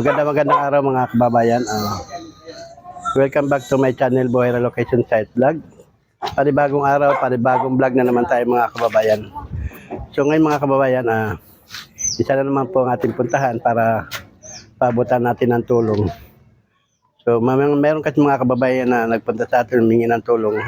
Maganda magandang araw mga kababayan. Ah, welcome back to my channel Buhay Relocation Site Vlog. Panibagong araw, panibagong vlog na naman tayo mga kababayan. So ngayon mga kababayan, ah, isa na naman po ang ating puntahan para paabutan natin ng tulong. So may, meron kasi mga kababayan na nagpunta sa atin humingi ng tulong.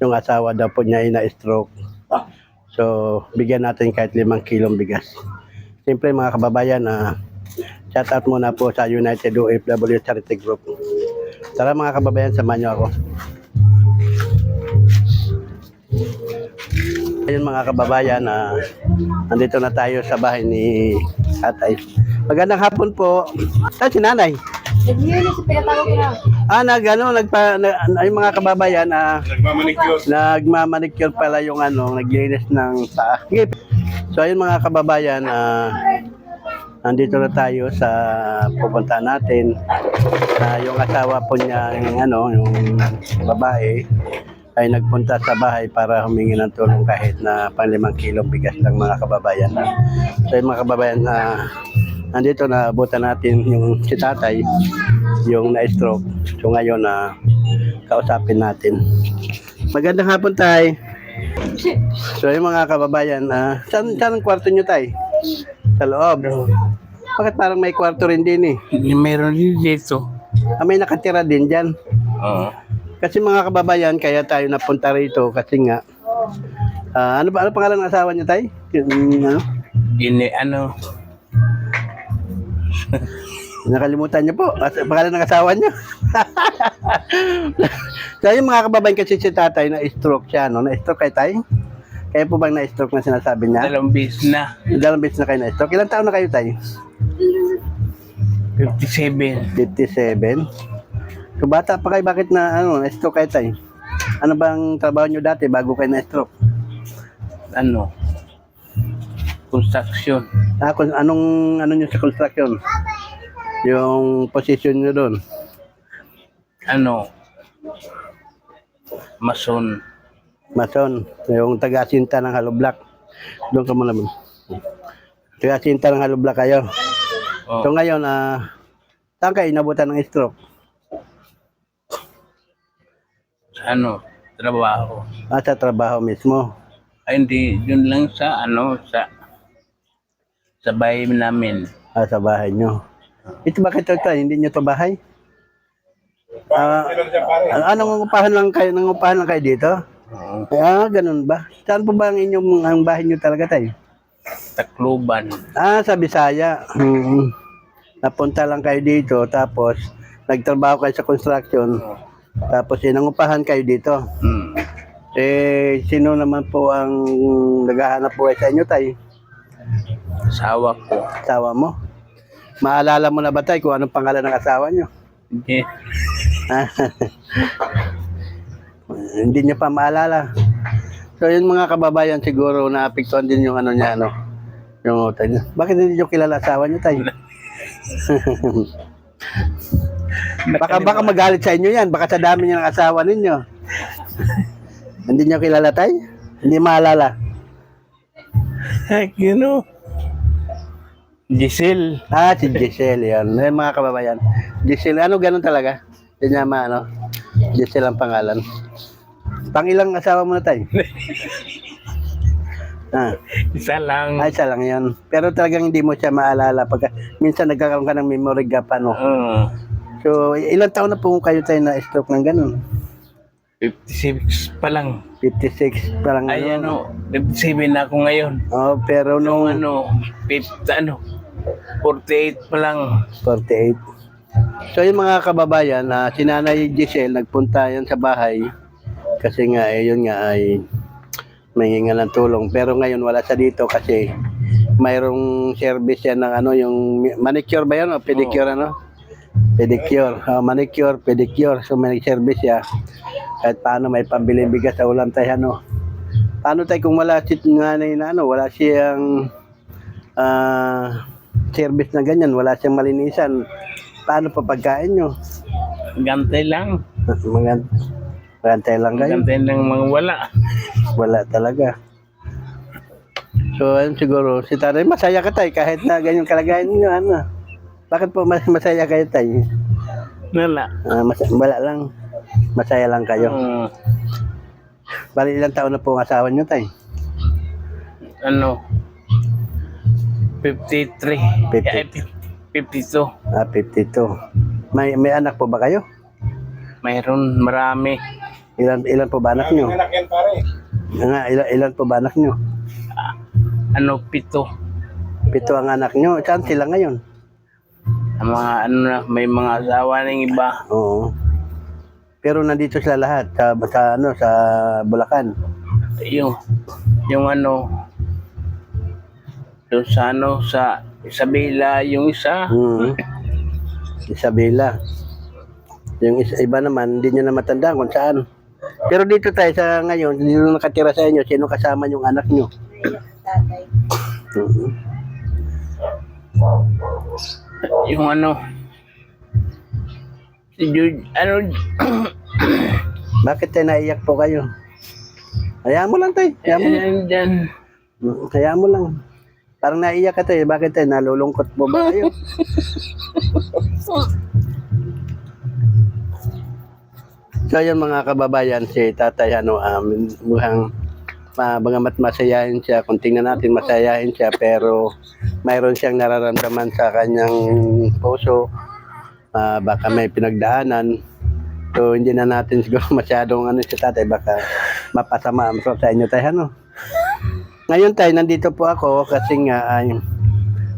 Yung asawa daw po niya ay na-stroke. So bigyan natin kahit limang kilong bigas. Siyempre mga kababayan, ah, shout out muna po sa United OFW Charity Group. Tara mga kababayan, samahan niyo ako. Ayun mga kababayan, ah, nandito na tayo sa bahay ni Atay. Magandang hapon po. Saan si nanay? Nag-yun sa pinatawag ko na. Ah, nag, ano, nagpa, na, ay mga kababayan, ah, Nagmamanicure. nagmamanicure pala yung ano, naglinis ng paa. Sige. So ayun mga kababayan, ah, nandito na tayo sa pupunta natin. Na yung asawa po niya, yung ano, yung babae, ay nagpunta sa bahay para humingi ng tulong kahit na pang limang kilong bigas lang mga kababayan. So yung mga kababayan, na nandito na abutan natin yung si tatay, yung na-stroke. So ngayon na kausapin natin. Magandang hapon, tay. So, yung mga kababayan, ah, saan, saan ang kwarto nyo, tay? Sa loob. Bakit parang may kwarto rin din eh? Meron din dito. Ah, may nakatira din dyan. Oo. Kasi mga kababayan, kaya tayo napunta rito kasi nga, ah, ano ba, ano pangalan ng asawa niyo, tay? Yung, ano? Ini ano, Nakalimutan niyo po. As, pangalan ng asawa niyo. so, yung mga kababayan kasi si tatay na stroke siya, no? Na-stroke kay tay? Kaya po bang na-stroke na sinasabi niya? dalawang bis na. Dalawang beses na kayo na-stroke. Ilang taon na kayo, tay? 57. 57. So bata pa kayo, bakit na ano, na-stroke kayo tayo? Ano bang trabaho nyo dati bago kayo na-stroke? Ano, construction. Ah, kung anong ano nyo sa construction? Yung position nyo doon. Ano, mason. Mason, yung taga-sinta ng hollow block. Doon ka muna. Taga-sinta ng hollow block kayo. Oh, So ngayon, ah, saan kayo inabutan ng stroke? ano, trabaho. Ah, sa trabaho mismo. Ay, hindi, yun lang sa, ano, sa, sa bahay namin. Ah, sa bahay nyo. Ito bakit ito? Hindi nyo to bahay? Ah, ano, anong upahan lang kayo? Nang upahan lang kayo dito? Oo. Ah, ganun ba? Saan po ba ang inyong ang bahay nyo talaga tayo? Takluban. Ah, sa Bisaya. Hmm. Napunta lang kayo dito, tapos nagtrabaho kayo sa construction, tapos inangupahan kayo dito. Hmm. Eh, sino naman po ang naghahanap buhay sa inyo, tay? Asawa ko. Asawa mo? Maalala mo na ba, tay, kung anong pangalan ng asawa nyo? Hindi. Hindi niya pa maalala. So, yun mga kababayan, siguro naapektuhan din yung ano niya, ano, yung utang niya. Bakit hindi niyo kilala asawa niyo, tay? Baka baka magalit sa inyo yan. Baka sa dami niya ng asawa ninyo. Hindi niyo kilala tay? Hindi maalala. Heck, you know. Giselle. Ah, si Giselle yan. Eh, mga kababayan. Giselle, ano ganun talaga? Hindi niya ma, ano? Giselle ang pangalan. Pangilang asawa mo na tay? ah, Isa lang. ay, isa lang yan. Pero talagang hindi mo siya maalala. Pagka, minsan nagkakaroon ka ng memory gap, ano? Oo. So, ilang taon na po kayo tayo na stroke ng ganun? 56 pa lang. 56, parang Ay, ano. ano, 57 na ako ngayon. Oh, pero nung Nung ano, 50, ano, 48 pa lang. 48. So yung mga kababayan, na si Nanay Giselle nagpunta yan sa bahay kasi nga eh, yun nga ay may hinga ng tulong. Pero ngayon wala siya dito kasi mayroong service yan ng ano, yung manicure ba yan o pedicure ano? Pedicure. Ah, manicure, pedicure. So may service siya. Kahit paano may pambili bigas sa ulam tayo ano. Paano tayo kung wala si nanay na ano, wala siyang ah, service na ganyan, wala siyang malinisan. Paano pa pagkain nyo? Gantay lang. Mga Magantay lang kayo. Gantay lang mga wala. Wala talaga. So, ayun siguro, si Taray, masaya ka tayo kahit na ganyan kalagayan niyo, ano. Bakit po mas masaya kayo tayo? Wala. Ah, mas, wala lang. Masaya lang kayo. Mm, Bali ilang taon na po ang asawa niyo tay? ano, 53. Fifty. Ay, 52. Ah, 52. May may anak po ba kayo? Mayroon marami. Ilan ilan po ba anak niyo? Anak yan pare. Nga, ilan, ilan po ba anak niyo? Ano, pito. Pito ang anak niyo. Saan sila ngayon? Ang mga ano na, may mga asawa ng iba. Oo. Pero nandito sila lahat sa, sa ano sa Bulacan. Yung, yung ano, yung sa ano, sa Isabela, yung isa. Hmm. Isabela. Yung isa, iba naman, hindi nyo na matandaan kung saan. Pero dito tayo sa ngayon, dito nakatira sa inyo, sino kasama yung anak nyo? Tatay. Mhm. Yung ano, si Jude, ano, Bakit tayo naiyak po kayo? Hayaan mo lang tayo. Hayaan mo, yan, dyan. Mm, hayaan mo lang. Parang naiyak ka tayo. Bakit tayo nalulungkot mo ba kayo? So yun mga kababayan, si tatay ano, um, mukhang uh, bagamat masayahin siya, kung tingnan natin masayahin siya, pero mayroon siyang nararamdaman sa kanyang puso. Ah, baka may pinagdaanan. So hindi na natin siguro masyadong ano si tatay, baka mapasama ang sa inyo tayo ano. Ngayon tayo, nandito po ako kasi nga ay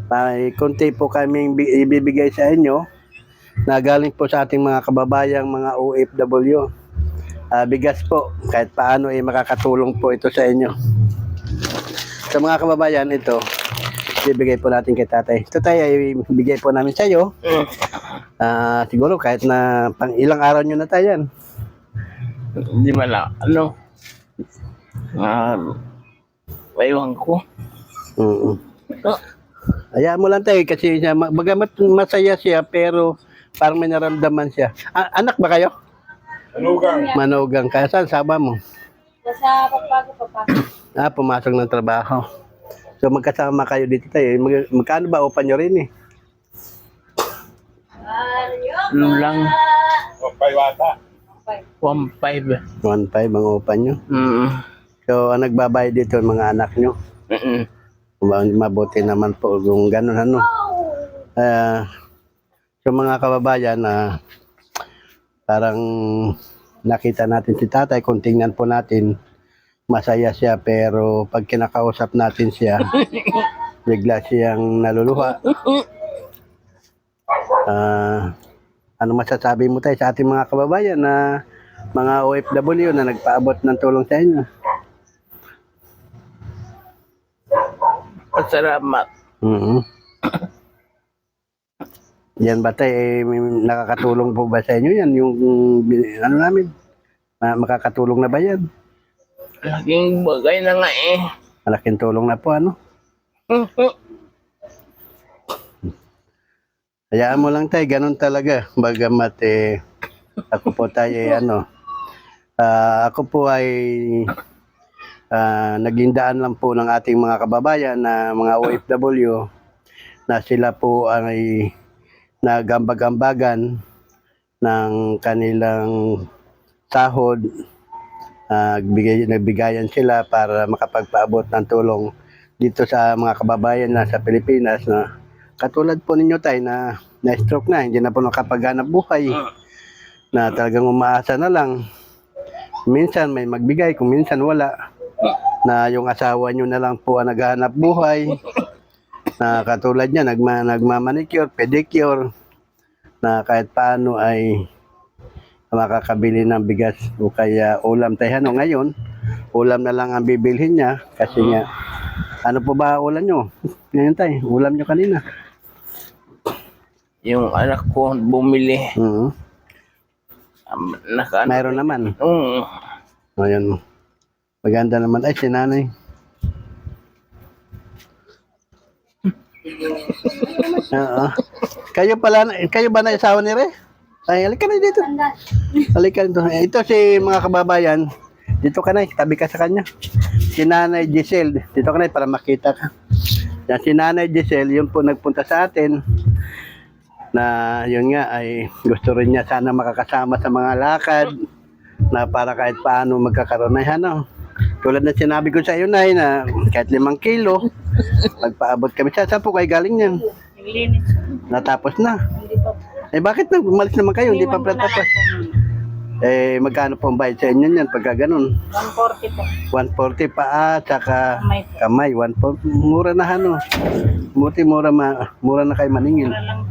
may konti po kaming bi- ibibigay sa inyo na galing po sa ating mga kababayang mga OFW. Ah, bigas po, kahit paano ay makakatulong po ito sa inyo. Sa mga kababayan, ito, bibigay po natin kay tatay. Ito tayo ay bigay po namin sa iyo. Ah, siguro kahit na pang ilang araw nyo na tayo yan. Hindi mala, ano, ah, ewan ko. Oo. Oh, Hayaan mo lang tayo kasi siya, masaya siya pero parang may naramdaman siya. A- anak ba kayo? Anugang. Manugang ka. Saan sama mo? Nasa pagpago papa. Ah, pumasok ng trabaho. So magkasama kayo dito tayo. Mag- magkano ba upan nyo rin eh? ano lang, O, paywata. 1.5. 1.5 ang upan nyo. Mm, So ang nagbabayad dito ang mga anak nyo. mm, Ma- Mabuti naman po kung ganun ano. Ah, so mga kababayan na parang nakita natin si tatay kung tingnan po natin masaya siya pero pag kinakausap natin siya bigla siyang naluluha. Ah, ano masasabi mo tayo sa ating mga kababayan na mga OFW na nagpaabot ng tulong sa inyo? Pasalamat. Mhm. Yan ba tayo, eh, nakakatulong po ba sa inyo yan? Yung, mm, ano namin? Ma- makakatulong na ba yan? Laking bagay na nga eh. Malaking tulong na po, ano? Hayaan mo lang tayo, ganun talaga. Bagamat eh, ako po tayo eh, ano, ah, ako po ay ah, naging daan lang po ng ating mga kababayan na mga OFW na sila po ay nagambag-ambagan ng kanilang sahod. Ah, bigay, nagbigayan sila para makapagpaabot ng tulong dito sa mga kababayan na sa Pilipinas na katulad po ninyo tayo na na-stroke na, hindi na po nakapaghanap buhay, na talagang umaasa na lang. Minsan may magbigay, kung minsan wala. Na yung asawa nyo na lang po ang naghahanap buhay. Na katulad niya, nagma, nagmamanicure, pedicure, na kahit paano ay makakabili ng bigas o kaya ulam tayo ano ngayon. Ulam na lang ang bibilhin niya kasi nga ano po ba ulam nyo? Ngayon tayo, ulam nyo kanina. Yung anak ko bumili. Mhm. Um, naka, Mayroon naman. Mm, Ayan. Maganda naman. Ay, si nanay. Oo. Kayo pala, kayo ba na isawa ni Re? Ay, halika na dito. Halika dito. Eh, Ito si mga kababayan. Dito ka na, tabi ka sa kanya. Si Nanay Giselle. Dito ka na para makita ka. Yan, si Nanay Giselle, yun po nagpunta sa atin. na yun nga ay gusto rin niya sana makakasama sa mga lakad na para kahit paano magkakaroon na ano. Tulad na sinabi ko sa iyo, Nay, na kahit limang kilo, magpaabot kami. Sa saan po kayo galing niyan? Naglinis. Natapos na. Hindi pa. Eh bakit nag umalis naman kayo? Hindi pa pala na tapos. Eh magkano po ang bayad sa inyo niyan pagka ganun? 140 po. 140 paa, tsaka May po. kamay, 140. Mura na ano. Muti mura ma, mura na kayo maningil. Lang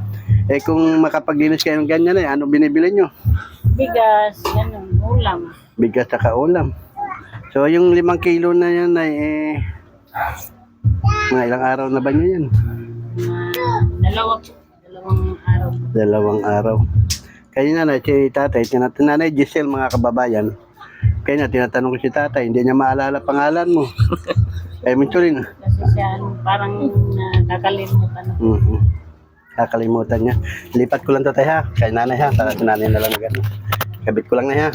Eh kung makapaglinis kayo ng ganyan eh, ano binibili nyo? bigas, ganun, ulam. Bigas tsaka ulam. So yung limang kilo na yan ay eh, mga ilang araw na ba nyo yan? Dalawa po. Dalawang araw. Dalawang araw. Kaya na na, si tatay, tinat nanay Giselle mga kababayan. Kaya na, tinatanong ko si tatay, hindi niya maalala pangalan mo. Eh, minsan rin. Kasi siya, ano, parang nakakalimutan na. Mhm. Kakalimutan niya. Lipat ko lang to tayo ha. Kay nanay ha. Para si nanay na lang ano. Kabit ko lang na ha.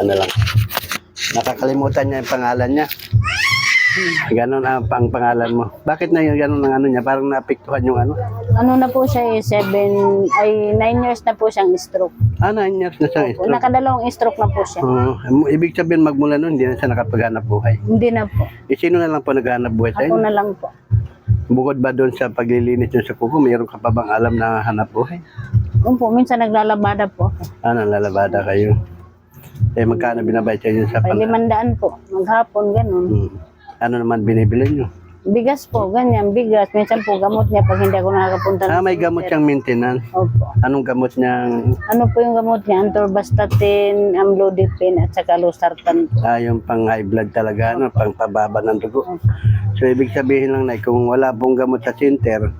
Ano lang. Nakakalimutan niya yung pangalan niya. Ganon ang pang pangalan mo. Bakit na yung ganon ang ano niya? Parang naapektuhan yung ano. Ano na po siya eh, seven, ay nine years na po siyang stroke. Ah, nine years na siyang stroke. Nakadalawang stroke na po siya. Oo. ibig sabihin magmula noon, hindi na siya nakapaghanap buhay. Hindi na po. Eh, sino na lang po naghanap buhay sa Ako inyo? na lang po. Bukod ba doon sa paglilinis nyo sa kuko, mayroon ka pa bang alam na hanap buhay? Yun po, minsan naglalabada po ako. Ah, nalalabada kayo. Eh, magkano binabayad sa inyo sa Ay pan... limandaan po, maghapon, ganun. Hmm. Ano naman binibili nyo? Bigas po, ganyan, bigas. Minsan po gamot niya pag hindi ako nakakapunta. Ah, ng may gamot center. siyang maintenance. Opo. Anong gamot niyang, Ano po yung gamot niya? Antorvastatin, amlodipine, at saka losartan po. ah, yung pang high blood talaga, ano, pang pababa ng dugo. So, ibig sabihin lang na kung wala pong gamot sa center,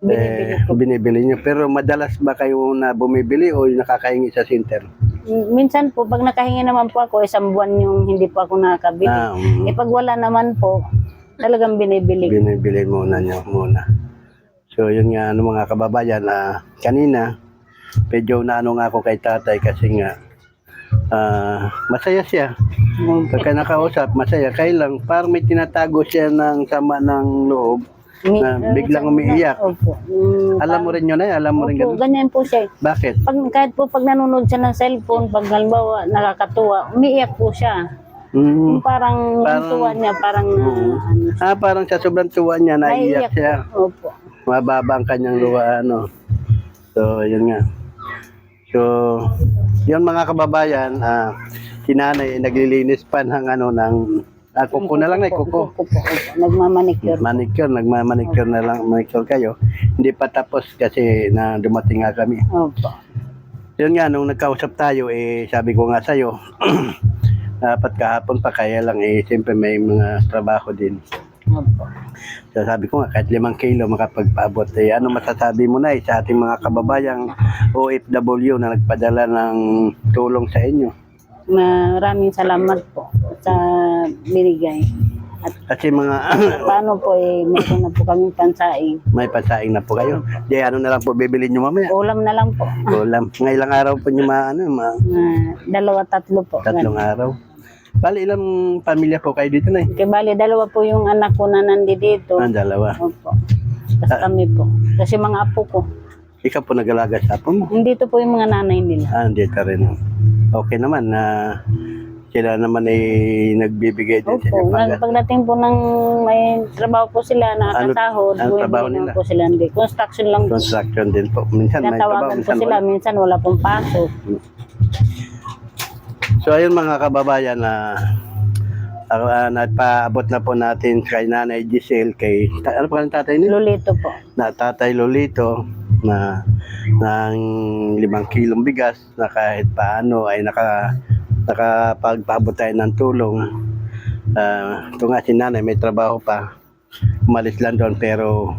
Binibili eh, binibili nyo. Pero madalas ba kayo na bumibili o nakakahingi sa center? Minsan po, pag nakahingi naman po ako, isang buwan yung hindi po ako nakakabili. Ah, mm, Eh pag wala naman po, talagang binibili. binibili muna nyo muna. So, yun nga, ano mga kababayan, ah, kanina, medyo naano nga ako kay tatay kasi nga, ah, masaya siya. Pagka nakausap, masaya. Kaya lang, parang may tinatago siya ng sama ng loob. Mi- na biglang umiiyak. Opo. Mm, Alam mo rin yun ay, alam mo rin Opo, ganun. ganyan po siya. Bakit? Pag, kahit po pag nanonood siya ng cellphone, pag halimbawa nakakatuwa, umiiyak po siya. Mm. Yung parang, Parang- yung tuwa niya, parang ah, ano, Ah, parang sa sobrang tuwa niya, naiiyak siya. po. Opo. Mababa ang kanyang luha, ano. So, yun nga. So, yun mga kababayan, ah, si nanay naglilinis pa ng ano, ng, ah, kuko na lang na, kuko. Kuko po. Nagmamanicure. Manicure, nagmamanicure na lang, manicure kayo. Hindi pa tapos kasi na dumating nga kami. Opo. Yun nga, nung nagkausap tayo, eh, sabi ko nga sa'yo, dapat kahapon pa, kaya lang, eh, siyempre may mga trabaho din. Opo. So sabi ko nga, kahit limang kilo makapagpaabot, eh, ano masasabi mo na eh, sa ating mga kababayang OFW na nagpadala ng tulong sa inyo? Maraming salamat po sa binigay. At Kasi mga paano po eh, meron na po kaming pansaing. may pasaing na po kayo. Di ano na lang po bibili nyo mamaya. Ulam na lang po. Ulam. Ngayong araw po nyo ma, ano, ma, Na dalawa, tatlo po. tatlong araw. Bali, ilang pamilya po kayo dito na eh? Kaya bali, dalawa po yung anak ko na nandi dito. Ang dalawa. Opo. Tapos kami po. Kasi mga apo ko. Ikaw po nag-alaga sa apo mo. Nandito po yung mga nanay nila. Ah, dito rin. Okay naman na sila naman ay nagbibigay din sa Opo. inyo. Nag, pag- pagdating po ng may trabaho po sila, nakakasahod, ano trabaho bumibili nila? po sila. Hindi. Construction lang po. Construction din po. Minsan may trabaho, Tinatawagan po minsan sila, wala. minsan wala pong pasok. So ayun mga kababayan na uh, nagpaabot na po natin kay Nanay Giselle, kay ano pa ang tatay niya? Lulito po. Na tatay Lolito na ng limang kilong bigas na kahit paano ay naka nakapagpaabot tayo ng tulong. Ah, ito nga si nanay may trabaho pa. Umalis lang doon pero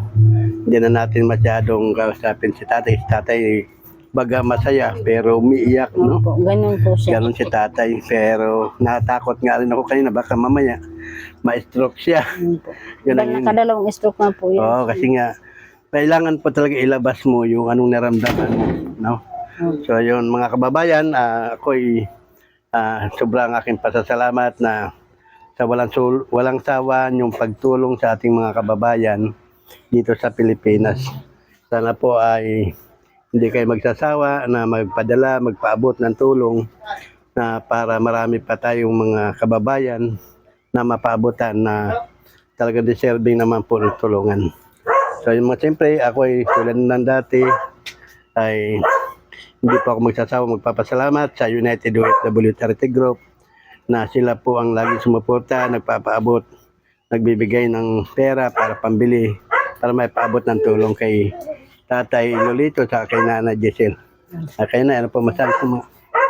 hindi na natin masyadong kausapin si tatay. Si tatay baga masaya pero umiiyak no. Opo. Ganun po siya. Ganon si tatay, pero natakot nga rin ako kanina, baka mamaya ma-stroke siya. Opo. Yun yun. nakadalawang stroke na po yan. Oo, kasi nga, kailangan po talaga ilabas mo yung anong naramdaman mo. No? So yun, mga kababayan, ah, ako'y ah, sobrang aking pasasalamat na sa walang, sul- walang sawa yung pagtulong sa ating mga kababayan dito sa Pilipinas. Sana po ay hindi kayo magsasawa na magpadala, magpaabot ng tulong na para marami pa tayong mga kababayan na mapaabutan na talaga deserving naman po ng tulungan. So yung mga siyempre, ako ay tulad ng dati ay hindi po ako magsasawa magpapasalamat sa United OFW Charity Group na sila po ang lagi sumuporta, nagpapaabot, nagbibigay ng pera para pambili, para may paabot ng tulong kay Tatay Lolito sa kay Nana Giselle. Ah, kay na, ano po masabi ko mo?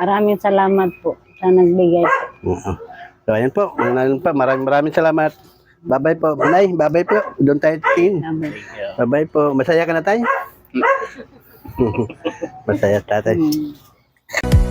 Maraming salamat po sa nagbigay po. Oo. So ayan po, maraming maraming salamat. Bye-bye po. Nay, bye-bye po. Doon tayo tingin. Bye-bye po. Masaya ka na tayo? Masaya tatay. Hmm.